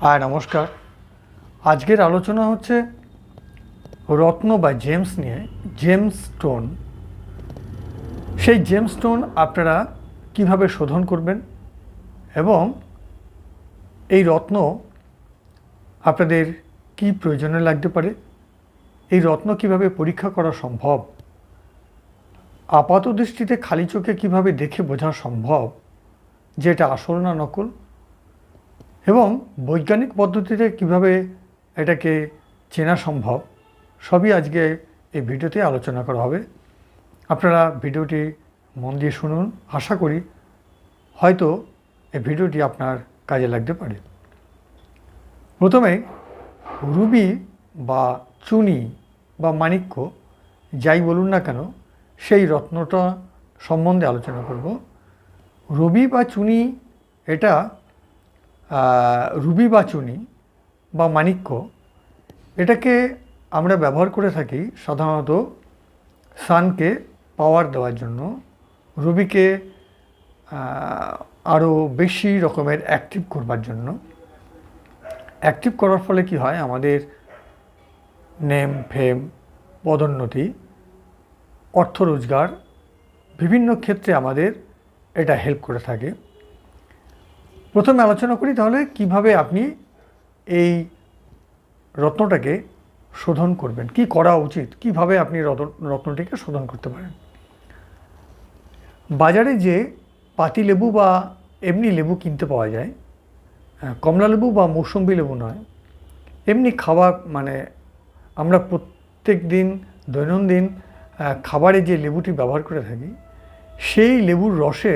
আর নমস্কার। আজকের আলোচনা হচ্ছে রত্ন বা জেমস নিয়ে, জেমস স্টোন। সেই জেমস স্টোন আপনারা কীভাবে শোধন করবেন? এবং এই রত্ন আপনাদের কি প্রয়োজনে লাগতে পারে? এই রত্ন কীভাবে পরীক্ষা করা সম্ভব? আপাত দৃষ্টিতে খালি চোখে কীভাবে দেখে বোঝা সম্ভব? যে এটা আসল না নকল? এবং বৈজ্ঞানিক পদ্ধতিতে কীভাবে এটাকে চেনা সম্ভব, সবই আজকে এই ভিডিওতে আলোচনা করা হবে। আপনারা ভিডিওটি মন দিয়ে শুনুন। আশা করি হয়তো এই ভিডিওটি আপনার কাজে লাগতে পারে। প্রথমে রুবি বা চুনি বা মাণিক্য যাই বলুন না কেন, সেই রত্নটা সম্বন্ধে আলোচনা করব। রবি বা চুনি এটা রুবি বা চুনি বা মাণিক্য, এটাকে আমরা ব্যবহার করে থাকি সাধারণত সানকে পাওয়ার দেওয়ার জন্য। রুবিকে আরও বেশি রকমের অ্যাক্টিভ করবার জন্য। অ্যাক্টিভ করার ফলে কি হয়? আমাদের নেম ফেম পদোন্নতি, অর্থ রোজগার, বিভিন্ন ক্ষেত্রে আমাদের এটা হেল্প করে থাকে। প্রথমে আলোচনা করি তাহলে কীভাবে আপনি এই রত্নটাকে শোধন করবেন? কি করা উচিত? কীভাবে আপনি রত্ন রত্নটিকে শোধন করতে পারেন? বাজারে যে পাতি লেবু বা এমনি লেবু কিনতে পাওয়া যায় আহ, কমলা লেবু বা মৌসম্বি লেবু নয় এমনি খাবার মানে আমরা প্রত্যেক দিন দৈনন্দিন খাবারে যে লেবুটি ব্যবহার করে থাকি সেই লেবুর রসে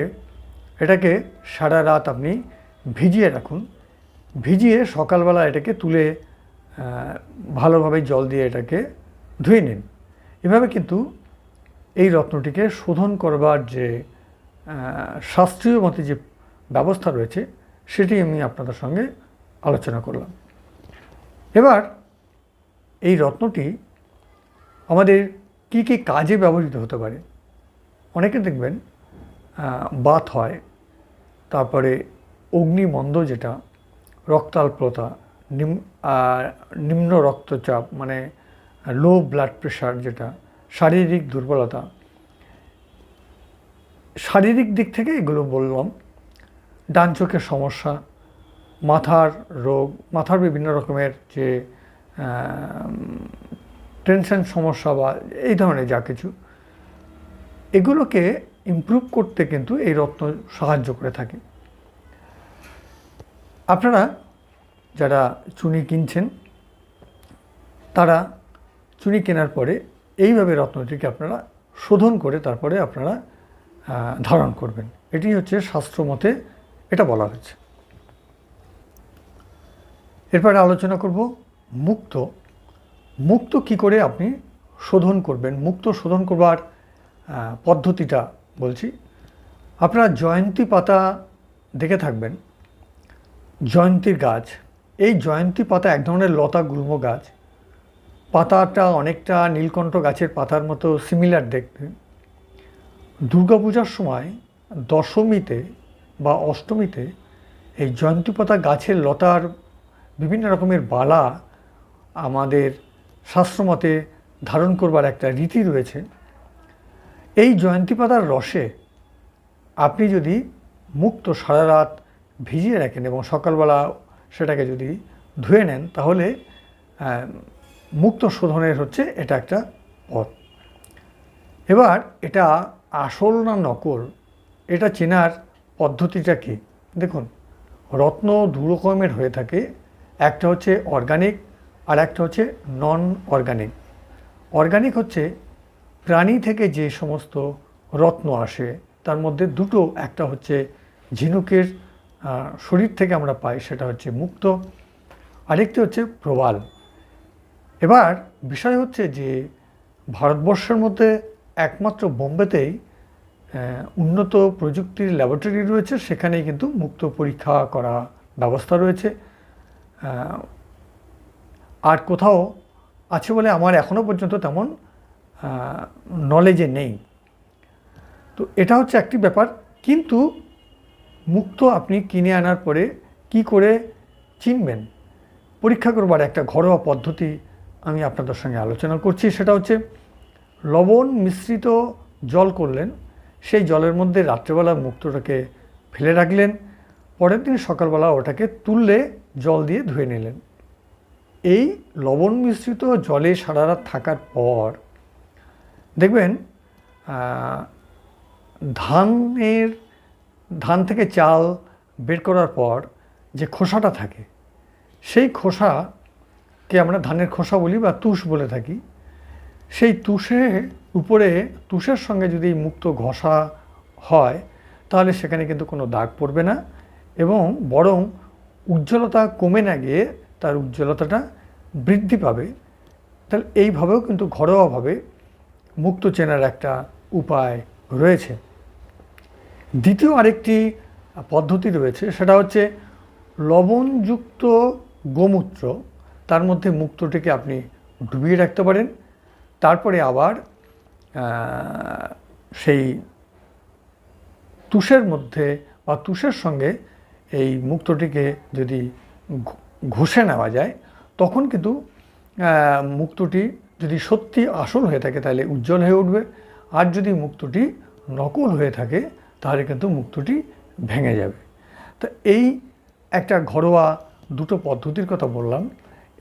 এটাকে সারা রাত আপনি ভিজিয়ে রাখুন। ভিজিয়ে সকালবেলা এটাকে তুলে ভালোভাবে জল দিয়ে এটাকে ধুয়ে নিন। এভাবে কিন্তু এই রত্নটিকে শোধন করবার যে শাস্ত্রীয় মতে যে ব্যবস্থা রয়েছে, সেটি আমি আপনাদের সঙ্গে আলোচনা করলাম। এবার এই রত্নটি আমাদের কি কি কাজে ব্যবহৃত হতে পারে? অনেকে দেখবেন বাত হয়, তারপরে অগ্নিমন্দ যেটা, রক্তাল্পতা, নিম নিম্ন রক্তচাপ মানে লো ব্লাড প্রেশার যেটা, শারীরিক দুর্বলতা। শারীরিক দিক থেকে এগুলো বললাম। ডান চোখের সমস্যা, মাথার রোগ, মাথার বিভিন্ন রকমের যে টেনশন সমস্যা বা এই ধরনের যা কিছু, এগুলোকে ইমপ্রুভ করতে কিন্তু এই রত্ন সাহায্য করে থাকে। আপনারা যারা চুনি কিনছেন, তারা চুনি কেনার পরে এইভাবে রত্নটিকে আপনারা শোধন করে তারপরে আপনারা ধারণ করবেন। এটি হচ্ছে শাস্ত্রমতে এটা বলা হয়েছে। এরপরে আলোচনা করব মুক্ত। মুক্ত কি করে আপনি শোধন করবেন? মুক্ত শোধন করবার পদ্ধতিটা বলছি। আপনারা জয়ন্তী পাতা দেখে থাকবেন। জয়ন্তীর গাছ। এই জয়ন্তী পাতা এক ধরনের লতা গুল্ম গাছ। পাতাটা অনেকটা নীলকণ্ঠ গাছের পাতার মতো সিমিলার দেখতে। দুর্গাপূজার সময় দশমীতে বা অষ্টমীতে এই জয়ন্তী পাতা গাছের লতার বিভিন্ন রকমের বালা আমাদের শাস্ত্রমতে ধারণ করবার একটা রীতি রয়েছে। এই জয়ন্তী পাতার রসে আপনি যদি মুক্ত সারা রাত ভিজিয়ে রাখেন এবং সকালবেলা সেটাকে যদি ধুয়ে নেন, তাহলে মুক্ত শোধনের হচ্ছে এটা একটা পথ। এবার এটা আসল না নকল, এটা চেনার পদ্ধতিটা কি? দেখুন, রত্ন দু রকমের হয়ে থাকে, একটা হচ্ছে অর্গানিক আর একটা হচ্ছে নন অর্গানিক অর্গানিক হচ্ছে প্রাণী থেকে যে সমস্ত রত্ন আসে, তার মধ্যে দুটো, একটা হচ্ছে ঝিনুকের শরীর থেকে আমরা পাই, সেটা হচ্ছে মুক্ত। আরেকটি হচ্ছে প্রবাল। এবার বিষয় হচ্ছে যে ভারতবর্ষের মধ্যে একমাত্র বোম্বেতেই উন্নত প্রযুক্তির ল্যাবরেটরি রয়েছে, সেখানেই কিন্তু মুক্ত পরীক্ষা করা ব্যবস্থা রয়েছে। আর কোথাও আছে বলে আমার এখনও পর্যন্ত তেমন নলেজে নেই। তো এটা হচ্ছে একটি ব্যাপার। কিন্তু মুক্ত আপনি কিনে আনার পরে কি করে চিনবেন? পরীক্ষা করবার একটা ঘরোয়া পদ্ধতি আমি আপনাদের সঙ্গে আলোচনা করছি। সেটা হচ্ছে, লবণ মিশ্রিত জল করলেন, সেই জলের মধ্যে রাত্রেবেলা মুক্তটাকে ফেলে রাখলেন, পরের দিন সকালবেলা ওটাকে তুললে জল দিয়ে ধুয়ে নিলেন। এই লবণ মিশ্রিত জলে সারা রাত থাকার পর, দেখবেন ধানের ধান থেকে চাল বের করার পর যে খোসাটা থাকে, সেই খোসাকে আমরা ধানের খোসা বলি বা তুষ বলে থাকি। সেই তুষে উপরে, তুষের সঙ্গে যদি মুক্ত ঘষা হয়, তাহলে সেখানে কিন্তু কোনো দাগ পড়বে না এবং বরং উজ্জ্বলতা কমে না গিয়ে তার উজ্জ্বলতাটা বৃদ্ধি পাবে। তাহলে এইভাবেও কিন্তু ঘরোয়াভাবে মুক্ত চেনার একটা উপায় রয়েছে। দ্বিতীয় আরেকটি পদ্ধতি রয়েছে, সেটা হচ্ছে লবণযুক্ত গোমূত্র, তার মধ্যে মুক্তটিকে আপনি ডুবিয়ে রাখতে পারেন। তারপরে আবার সেই তুষের মধ্যে বা তুষের সঙ্গে এই মুক্তটিকে যদি ঘষে নেওয়া যায়, তখন কিন্তু মুক্তটি যদি সত্যি আসল হয়ে থাকে, তাহলে উজ্জ্বল হয়ে উঠবে। আর যদি মুক্তটি নকল হয়ে থাকে তাহলে কিন্তু মুক্তটি ভেঙে যাবে। তো এই একটা ঘরোয়া দুটো পদ্ধতির কথা বললাম।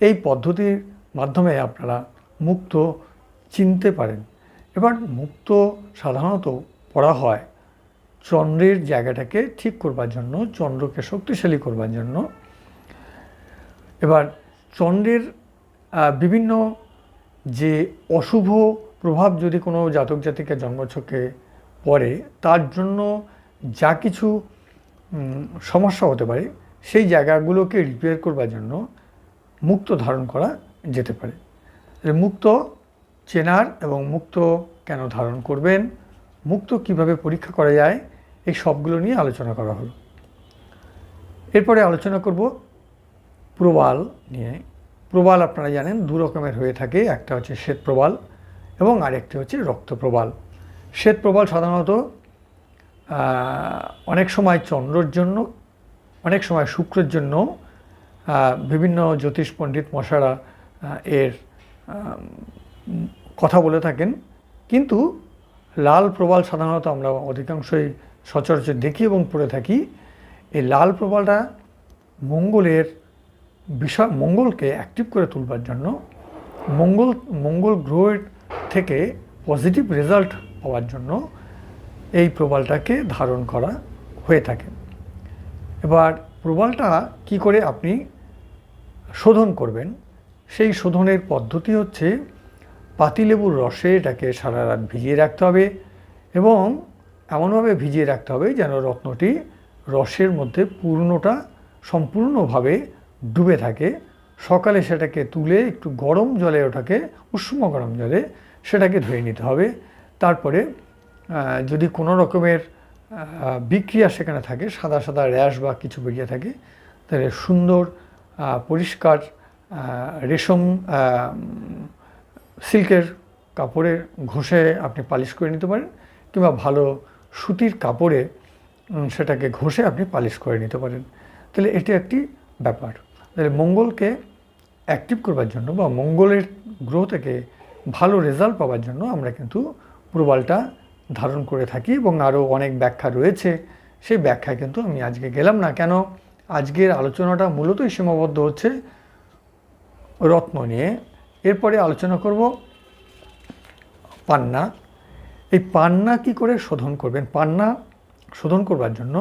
এই পদ্ধতির মাধ্যমে আপনারা মুক্ত চিনতে পারেন। এবার মুক্ত সাধারণত পড়া হয় চন্দ্রের জায়গাটাকে ঠিক করবার জন্য, চন্দ্রকে শক্তিশালী করবার জন্য। এবার চন্দ্রের বিভিন্ন যে অশুভ প্রভাব যদি কোনো জাতক জাতিকে জন্মছকে পড়ে তার জন্য যা কিছু সমস্যা হতে পারে, সেই জায়গাগুলোকে রিপেয়ার করবার জন্য মুক্ত ধারণ করা যেতে পারে। মুক্ত চেনার এবং মুক্ত কেন ধারণ করবেন, মুক্ত কীভাবে পরীক্ষা করা যায়, এই সবগুলো নিয়ে আলোচনা করা হলো। এরপরে আলোচনা করব প্রবাল নিয়ে। প্রবাল আপনারা জানেন, দু রকমের হয়ে থাকে, একটা হচ্ছে শ্বেত প্রবাল এবং আরেকটি হচ্ছে রক্ত প্রবাল শ্বেত প্রবাল সাধারণত অনেক সময় চন্দ্রর জন্য, অনেক সময় শুক্রের জন্য বিভিন্ন জ্যোতিষ পণ্ডিত মশারা এর কথা বলে থাকেন। কিন্তু লাল প্রবাল সাধারণত আমরা অধিকাংশই সচরাচর দেখি এবং পড়ে থাকি, এই লাল প্রবালটা মঙ্গলের বিষয় মঙ্গলকে অ্যাক্টিভ করে তুলবার জন্য, মঙ্গল মঙ্গল গ্রহের থেকে পজিটিভ রেজাল্ট পাওয়ার জন্য এই প্রবালটাকে ধারণ করা হয়ে থাকে। এবার প্রবালটা কি করে আপনি শোধন করবেন? সেই শোধনের পদ্ধতি হচ্ছে পাতিলেবুর রসে এটাকে সারা রাত ভিজিয়ে রাখতে হবে এবং এমনভাবে ভিজিয়ে রাখতে হবে যেন রত্নটি রসের মধ্যে পূর্ণটা সম্পূর্ণভাবে ডুবে থাকে। সকালে সেটাকে তুলে একটু গরম জলে ওটাকে, উষ্ণ গরম জলে সেটাকে ধুয়ে নিতে হবে। তারপরে যদি কোনো রকমের বিক্রিয়া সেখানে থাকে, সাদা সাদা র্যাশ বা কিছু বেরিয়ে থাকে, তাহলে সুন্দর পরিষ্কার রেশম সিল্কের কাপড়ে ঘষে আপনি পালিশ করে নিতে পারেন, কিংবা ভালো সুতির কাপড়ে সেটাকে ঘষে আপনি পালিশ করে নিতে পারেন। তাহলে এটি একটি ব্যাপার। তাহলে মঙ্গলকে অ্যাক্টিভ করবার জন্য বা মঙ্গলের গ্রহ থেকে ভালো রেজাল্ট পাওয়ার জন্য আমরা কিন্তু প্রবালটা ধারণ করে থাকি এবং আরও অনেক ব্যাখ্যা রয়েছে। সেই ব্যাখ্যায় কিন্তু আমি আজকে গেলাম না। কেন? আজকের আলোচনাটা মূলতই সীমাবদ্ধ হচ্ছে রত্ন নিয়ে। এরপরে আলোচনা করব পান্না। এই পান্না কি করে শোধন করবেন? পান্না শোধন করবার জন্য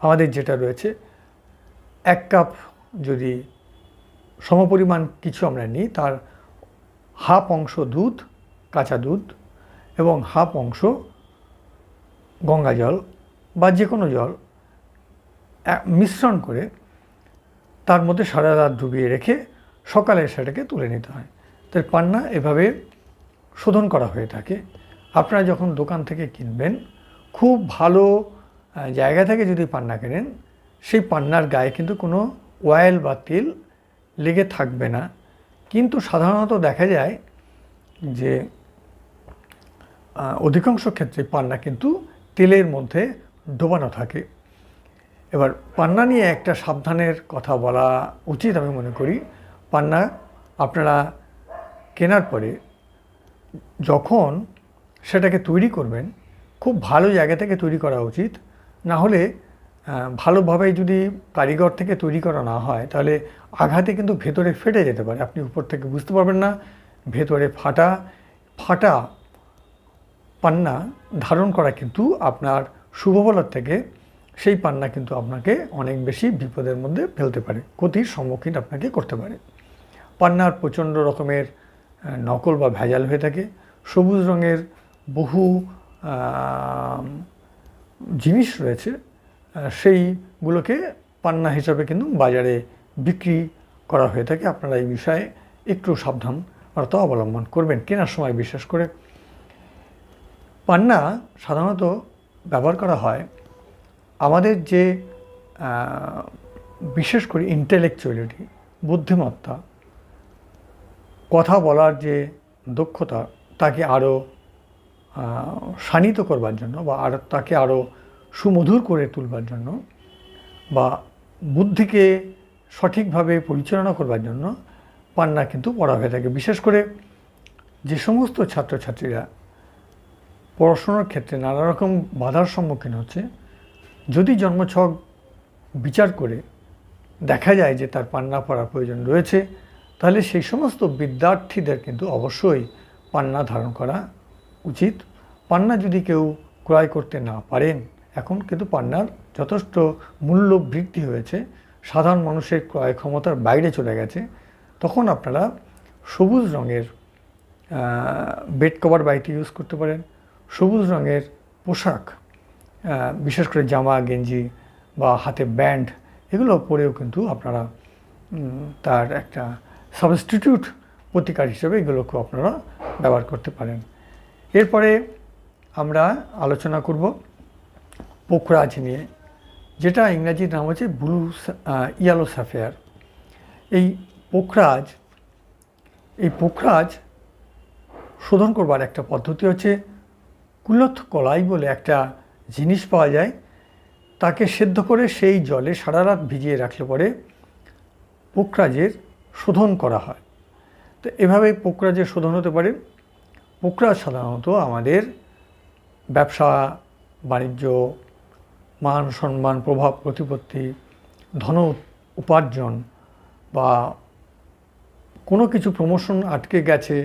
আমাদের যেটা রয়েছে, এক কাপ যদি সমপরিমাণ কিছু আমরা নিই, তার হাফ অংশ দুধ, কাঁচা দুধ এবং হাফ অংশ গঙ্গা জল বা যে কোনো জল মিশ্রণ করে তার মধ্যে সারা রাত ডুবিয়ে রেখে সকালে সেটাকে তুলে নিতে হয়। তাই পান্না এভাবে শোধন করা হয়ে থাকে। আপনারা যখন দোকান থেকে কিনবেন, খুব ভালো জায়গা থেকে যদি পান্না কেনেন, সেই পান্নার গায়ে কিন্তু কোনো অয়েল বা তেল লেগে থাকবে না। কিন্তু সাধারণত দেখা যায় যে অধিকাংশ ক্ষেত্রে পান্না কিন্তু তেলের মধ্যে ডোবানো থাকে। এবার পান্না নিয়ে একটা সাবধানের কথা বলা উচিত আমি মনে করি। পান্না আপনারা কেনার পরে যখন সেটাকে তৈরি করবেন, খুব ভালো জায়গা থেকে তৈরি করা উচিত। না হলে ভালোভাবে যদি কারিগর থেকে তৈরি করা না হয়, তাহলে আঘাতে কিন্তু ভেতরে ফেটে যেতে পারে। আপনি উপর থেকে বুঝতে পারবেন না, ভেতরে ফাটা ফাটা পান্না ধারণ করা কিন্তু আপনার শুভ বলার থেকে সেই পান্না কিন্তু আপনাকে অনেক বেশি বিপদের মধ্যে ফেলতে পারে, ক্ষতির সম্মুখীন আপনাকে করতে পারে। পান্নার প্রচণ্ড রকমের নকল বা ভেজাল হয়ে থাকে, সবুজ রঙের বহু জিনিস রয়েছে সেইগুলোকে পান্না হিসাবে কিন্তু বাজারে বিক্রি করা হয়ে থাকে। আপনারা এই বিষয়ে একটু সাবধানতা অবলম্বন করবেন। কেনার সময় বিশেষ করে পান্না সাধারণত ব্যবহার করা হয় আমাদের যে বিশেষ করে ইন্টেলেকচুয়ালিটি বুদ্ধিমত্তা, কথা বলার যে দক্ষতা, তাকে আরও শানিত করবার জন্য বা আর তাকে আরও সুমধুর করে তুলবার জন্য বা বুদ্ধিকে সঠিকভাবে পরিচালনা করবার জন্য পান্না কিন্তু পড়া হয়ে থাকে। বিশেষ করে যে সমস্ত ছাত্রছাত্রীরা পড়াশোনার ক্ষেত্রে নানা রকম বাধার সম্মুখীন হচ্ছে। যদি জন্মছক বিচার করে দেখা যায় যে তার পান্না পড়ার প্রয়োজন রয়েছে, তাহলে সেই সমস্ত বিদ্যার্থীদের কিন্তু অবশ্যই পান্না ধারণ করা উচিত। পান্না যদি কেউ ক্রয় করতে না পারেন, এখন কিন্তু পান্নার যথেষ্ট মূল্য বৃদ্ধি হয়েছে। সাধারণ মানুষের ক্রয় ক্ষমতার বাইরে চলে গেছে। তখন আপনারা সবুজ রঙের বেড কভার বাড়িতে ইউজ করতে পারেন। সবুজ রঙের পোশাক বিশেষ করে জামা, গেঞ্জি বা হাতে ব্যান্ড, এগুলো পরেও কিন্তু আপনারা তার একটা সাবস্টিটিউট প্রতিকার হিসেবে এগুলোকেও আপনারা ব্যবহার করতে পারেন। এরপরে আমরা আলোচনা করব পোখরাজ নিয়ে, যেটা ইংরাজির নাম হচ্ছে ব্লু ইয়ালো সাফেয়ার এই পোখরাজ এই পোখরাজ শোধন করবার একটা পদ্ধতি হচ্ছে কুলথ কলাই বলে একটা জিনিস পাওয়া যায়। তাকে সেদ্ধ করে সেই জলে সারা রাত ভিজিয়ে রাখলে পরে পোকরাজের শোধন করা হয়। তো এভাবে পোকরাজের শোধন হতে পারে। পোকরাজ সাধারণত আমাদের ব্যবসা, বাণিজ্য, মান সম্মান, প্রভাব, প্রতিপত্তি, ধন উপার্জন বা কোনো কিছু প্রমোশন আটকে গেছে,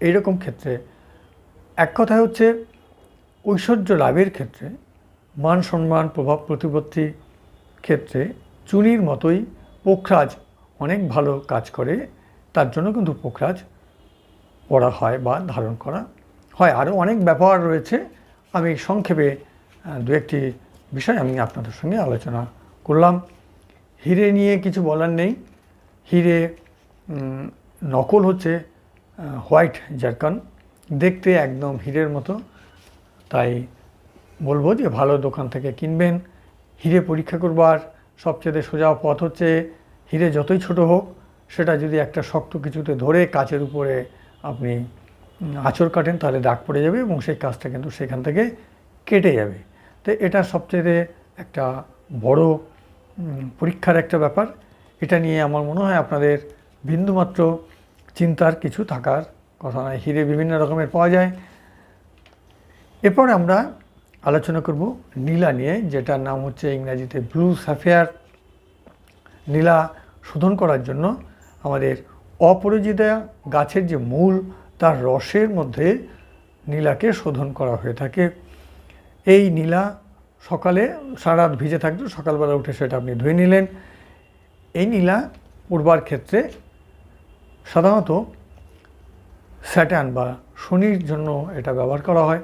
এইরকম ক্ষেত্রে। এক কথায় হচ্ছে ঐশ্বর্য লাভের ক্ষেত্রে, মান সম্মান, প্রভাব প্রতিপত্তি ক্ষেত্রে চুনির মতোই পোখরাজ অনেক ভালো কাজ করে, তার জন্য কিন্তু পোখরাজ পড়া হয় বা ধারণ করা হয়। আরও অনেক ব্যাপার রয়েছে। আমি সংক্ষেপে দু একটি বিষয় আমি আপনাদের সঙ্গে আলোচনা করলাম। হিরে নিয়ে কিছু বলার নেই। হিরে নকল হচ্ছে হোয়াইট জারকান। দেখতে একদম হিরের মতো। তাই বলব যে ভালো দোকান থেকে কিনবেন। হিরে পরীক্ষা করবার সবচেয়ে সোজা পথ হচ্ছে হিরে যতই ছোট হোক, সেটা যদি একটা শক্ত কিছুতে ধরে কাচের উপরে আপনি আঁচড় কাটেন, তাহলে দাগ পড়ে যাবে এবং সেই কাজটা কিন্তু সেখান থেকে কেটে যাবে। তো এটা সবচেয়ে একটা বড় পরীক্ষার একটা ব্যাপার। এটা নিয়ে আমার মনে হয় আপনাদের বিন্দুমাত্র চিন্তার কিছু থাকার কথা নয়। হিরে বিভিন্ন রকমের পাওয়া যায়। এরপর আমরা আলোচনা করব নীলা নিয়ে, যেটার নাম হচ্ছে ইংরাজিতে ব্লু সাফেয়ার নীলা শোধন করার জন্য আমাদের অপরাজিতা গাছের যে মূল, তার রসের মধ্যে নীলাকে শোধন করা হয়ে থাকে। এই নীলা সকালে সারা ভিজে থাকতো, সকালবেলা উঠে সেটা আপনি ধুয়ে নিলেন। এই নীলা উড়বার ক্ষেত্রে সাধারণত স্যাটান বা শনির জন্য এটা ব্যবহার করা হয়।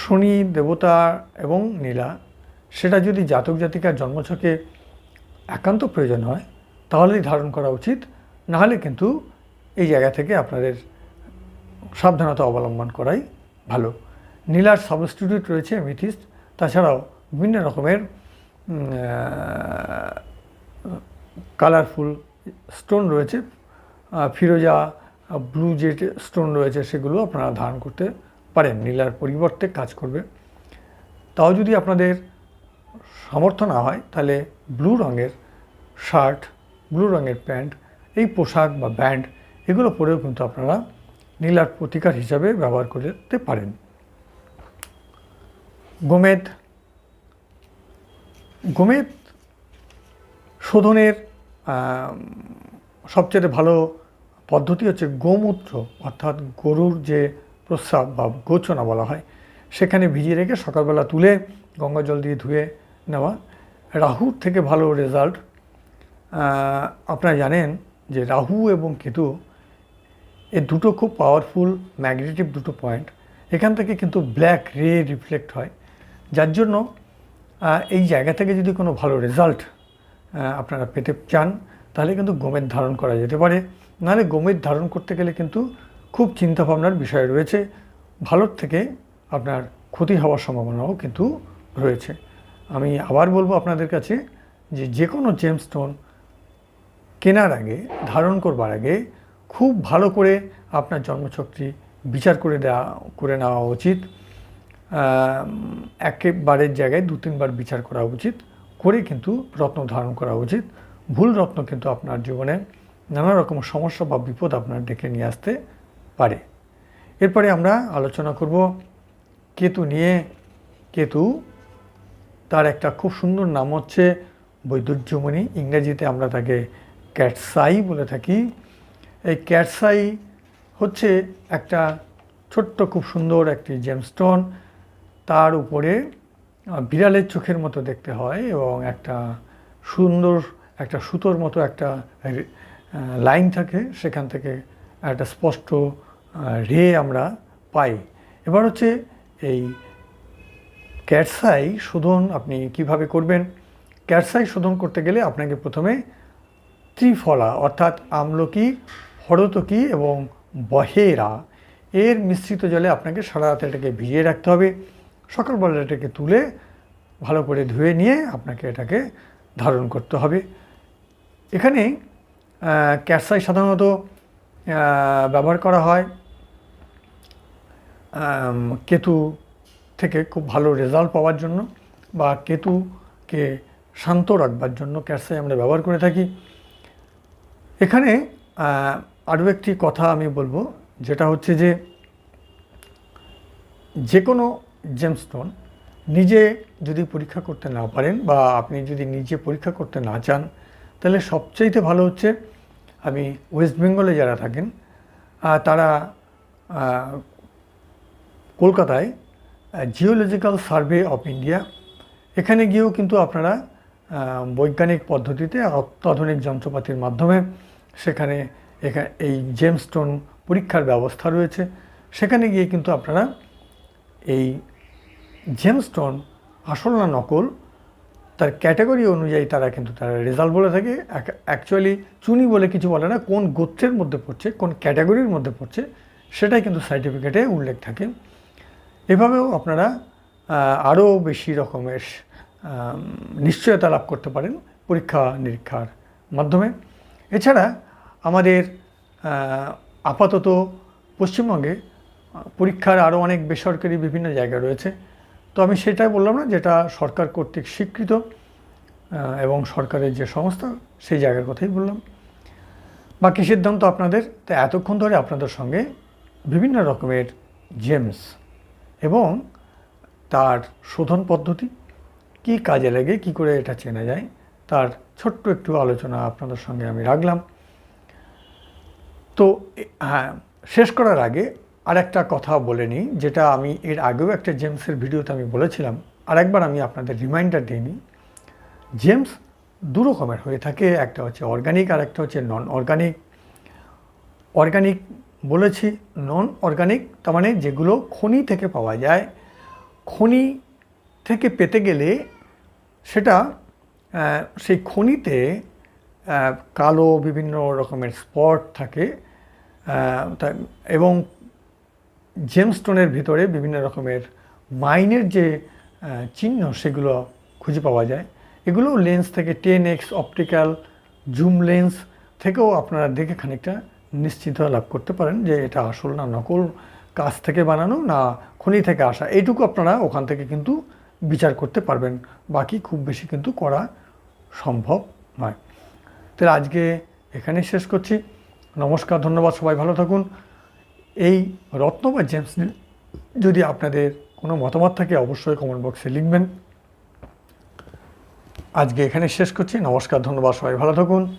শনি, দেবতা এবং নীলা, সেটা যদি জাতক জাতিকার জন্মছকে একান্ত প্রয়োজন হয়, তাহলেই ধারণ করা উচিত। নাহলে কিন্তু এই জায়গা থেকে আপনাদের সাবধানতা অবলম্বন করাই ভালো। নীলার সাবস্টিটিউট রয়েছে মিথিস্ট তাছাড়াও বিভিন্ন রকমের কালারফুল স্টোন রয়েছে। ফিরোজা ব্লু যে স্টোন রয়েছে সেগুলো আপনারা ধারণ করতে পারেন, নীলার পরিবর্তে কাজ করবে। তাও যদি আপনাদের সামর্থ্য না হয়, তাহলে ব্লু রঙের শার্ট, ব্লু রঙের প্যান্ট, এই পোশাক বা ব্যান্ড, এগুলো পরেও কিন্তু আপনারা নীলার প্রতিকার হিসাবে ব্যবহার করতে পারেন। গোমেদ গোমেদ শোধনের সবচেয়ে ভালো পদ্ধতি হচ্ছে গোমূত্র, অর্থাৎ গরুর যে প্রস্রাব বা গোচনা বলা হয়, সেখানে ভিজিয়ে রেখে সকালবেলা তুলে গঙ্গা জল দিয়ে ধুয়ে নেওয়া। রাহুর থেকে ভালো রেজাল্ট আপনারা জানেন যে রাহু এবং কেতু, এ দুটো খুব পাওয়ারফুল ম্যাগনেটিভ দুটো পয়েন্ট এখান থেকে কিন্তু ব্ল্যাক রে রিফ্লেক্ট হয়। যার জন্য এই জায়গা থেকে যদি কোনো ভালো রেজাল্ট আপনারা পেতে চান, তাহলে কিন্তু গোমেদ ধারণ করা যেতে পারে। নাহলে গোমেদ ধারণ করতে গেলে কিন্তু খুব চিন্তাভাবনার বিষয় রয়েছে। ভালোর থেকে আপনার ক্ষতি হওয়ার সম্ভাবনাও কিন্তু রয়েছে। আমি আবার বলব আপনাদের কাছে যে যে কোনো জেমস্টোন কেনার আগে, ধারণ করবার আগে খুব ভালো করে আপনার জন্মছকটি বিচার করে দেওয়া, করে নেওয়া উচিত। একেবারের জায়গায় দু তিনবার বিচার করা উচিত। করে কিন্তু রত্ন ধারণ করা উচিত। ভুল রত্ন কিন্তু আপনার জীবনে নানা রকম সমস্যা বা বিপদ আপনার ডেকে নিয়ে আসতে পারে। এরপরে আমরা আলোচনা করব কেতু নিয়ে। কেতু, তার একটা খুব সুন্দর নাম হচ্ছে বৈদুর্যমণি। ইংরেজিতে আমরা তাকে ক্যাটসাই বলে থাকি। এই ক্যাটসাই হচ্ছে একটা ছোট্ট, খুব সুন্দর একটি জেমস্টোন তার উপরে বিড়ালের চোখের মতো দেখতে হয় এবং একটা সুন্দর, একটা সুতোর মতো একটা লাইন থাকে। সেখান থেকে একটা স্পষ্ট রে আমরা পাই। এবার হচ্ছে এই ক্যাটসাই শোধন আপনি কীভাবে করবেন? ক্যাটসাই শোধন করতে গেলে আপনাকে প্রথমে ত্রিফলা অর্থাৎ আমলকি, হরতকি এবং বহেরা এর মিশ্রিত জলে আপনাকে সারা রাতে এটাকে ভিজিয়ে রাখতে হবে। সকালবেলা এটাকে তুলে ভালো করে ধুয়ে নিয়ে আপনাকে এটাকে ধারণ করতে হবে। এখানে ক্যাটসাই সাধারণত ব্যবহার করা হয়। কেতু থেকে খুব ভালো রেজাল্ট পাওয়ার জন্য বা কেতুকে শান্ত রাখবার জন্য ক্যাটসাই আমরা ব্যবহার করে থাকি। এখানে আরও একটি কথা আমি বলব, যেটা হচ্ছে যে যে কোনো জেমস্টোন নিজে যদি পরীক্ষা করতে না পারেন বা আপনি যদি নিজে পরীক্ষা করতে না চান, তাহলে সবচাইতে ভালো হচ্ছে, আমি ওয়েস্ট বেঙ্গলে যারা থাকেন তারা কলকাতায় জিওলজিক্যাল সার্ভে অফ ইন্ডিয়া এখানে গিয়েও কিন্তু আপনারা বৈজ্ঞানিক পদ্ধতিতে অত্যাধুনিক যন্ত্রপাতির মাধ্যমে সেখানে এই জেমস্টোন পরীক্ষার ব্যবস্থা রয়েছে। সেখানে গিয়ে কিন্তু আপনারা এই জেমস্টোন আসল না নকল, তার ক্যাটাগরি অনুযায়ী তারা কিন্তু তারা রেজাল্ট বলে থাকে। অ্যাকচুয়ালি চুনি বলে কিছু বলে না, কোন গোত্রের মধ্যে পড়ছে, কোন ক্যাটাগরির মধ্যে পড়ছে, সেটাই কিন্তু সার্টিফিকেটে উল্লেখ থাকে। এভাবেও আপনারা আরও বেশি রকমের নিশ্চয়তা লাভ করতে পারেন পরীক্ষা নিরীক্ষার মাধ্যমে। এছাড়া আমাদের আপাতত পশ্চিমবঙ্গে পরীক্ষার আরও অনেক বেসরকারি বিভিন্ন জায়গা রয়েছে। তো আমি সেটাই বললাম না, যেটা সরকার কর্তৃক স্বীকৃত এবং সরকারের যে সংস্থা, সেই জায়গার কথাই বললাম। বাকি সিদ্ধান্ত আপনাদের, তো এতক্ষণ ধরে আপনাদের সঙ্গে বিভিন্ন রকমের জেমস এবং তার শোধন পদ্ধতি, কি কাজে লাগে, কি করে এটা চেনা যায়, তার ছোট্ট একটু আলোচনা আপনাদের সঙ্গে আমি রাখলাম। তো হ্যাঁ শেষ করার আগে আর একটা কথা বলে নিই, যেটা আমি এর আগেও একটা জেমসের ভিডিওতে আমি বলেছিলাম। আর একবার আমি আপনাদের রিমাইন্ডার দিয়ে নিই। জেমস দু রকমের হয়ে থাকে, একটা হচ্ছে অর্গানিক আর একটা হচ্ছে নন অর্গানিক অর্গানিক বলেছি নন অর্গানিক তার মানে যেগুলো খনি থেকে পাওয়া যায়। খনি থেকে পেতে গেলে সেটা সেই খনিতে কালো বিভিন্ন রকমের স্পট থাকে এবং জেমস্টোনের ভিতরে বিভিন্ন রকমের মাইনের যে চিহ্ন সেগুলো খুঁজে পাওয়া যায়। এগুলো লেন্স থেকে ten X optical zoom lens থেকেও আপনারা দেখে খানিকটা নিশ্চিত লাভ করতে পারেন যে এটা আসল না নকল কাজ থেকে বানানো না খনি থেকে আসা। এইটুকু আপনারা ওখান থেকে কিন্তু বিচার করতে পারবেন। বাকি খুব বেশি কিন্তু করা সম্ভব নয়। তাহলে আজকে এখানেই শেষ করছি। নমস্কার, ধন্যবাদ, সবাই ভালো থাকুন। এই রত্ন বা জেমস যদি আপনাদের কোনো মতামত থাকে অবশ্যই কমেন্ট বক্সে লিখবেন। আজকে এখানে শেষ করছি। নমস্কার, ধন্যবাদ, সবাই ভালো থাকুন।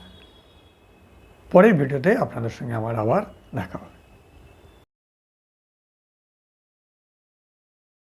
পরের ভিডিওতে আপনাদের সঙ্গে আমার আবার দেখা হবে।